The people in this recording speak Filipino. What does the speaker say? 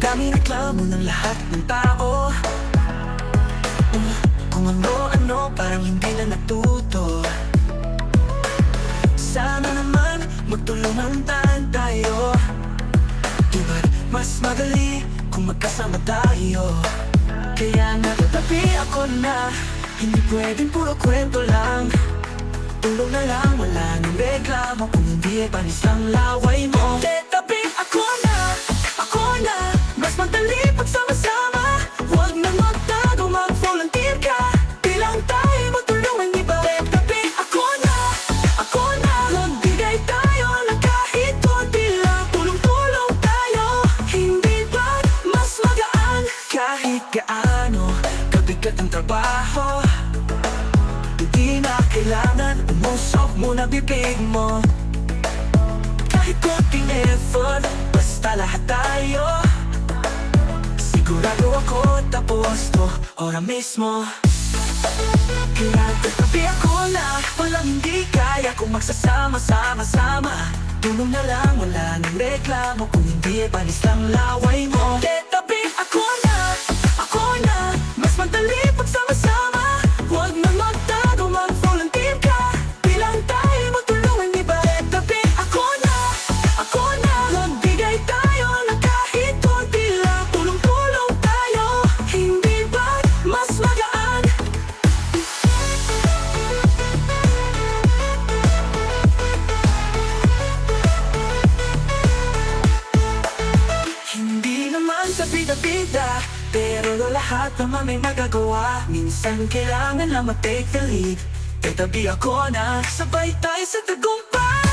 Daming reklamo ng lahat ng tao. Uh, Kung ano-ano parang hindi na natuto. Sana naman magtulungan tayo. Diba't mas madali kung magkasama tayo. Kaya natatabi ako na Hindi pwedeng puro kwento lang. Tulong na lang, wala nang reklamo Kung hindi ay panis ang laway gaano Kabigat ang trabaho. Hindi na kailangan umusok muna bibig mo. Kahit konting effort, basta lahat tayo. Sigurado ako tapos to, ora mismo. Kaya tatabi ako na walang hindi kaya Kung magsasama-sama-sama Tulong na lang, wala nang reklamo Kung hindi, panis lang laway mo bida-bida Pero lahat naman may nagagawa Minsan kailangan lang mag-take the lead. Tatabi ako na Sabay tayo sa tagumpay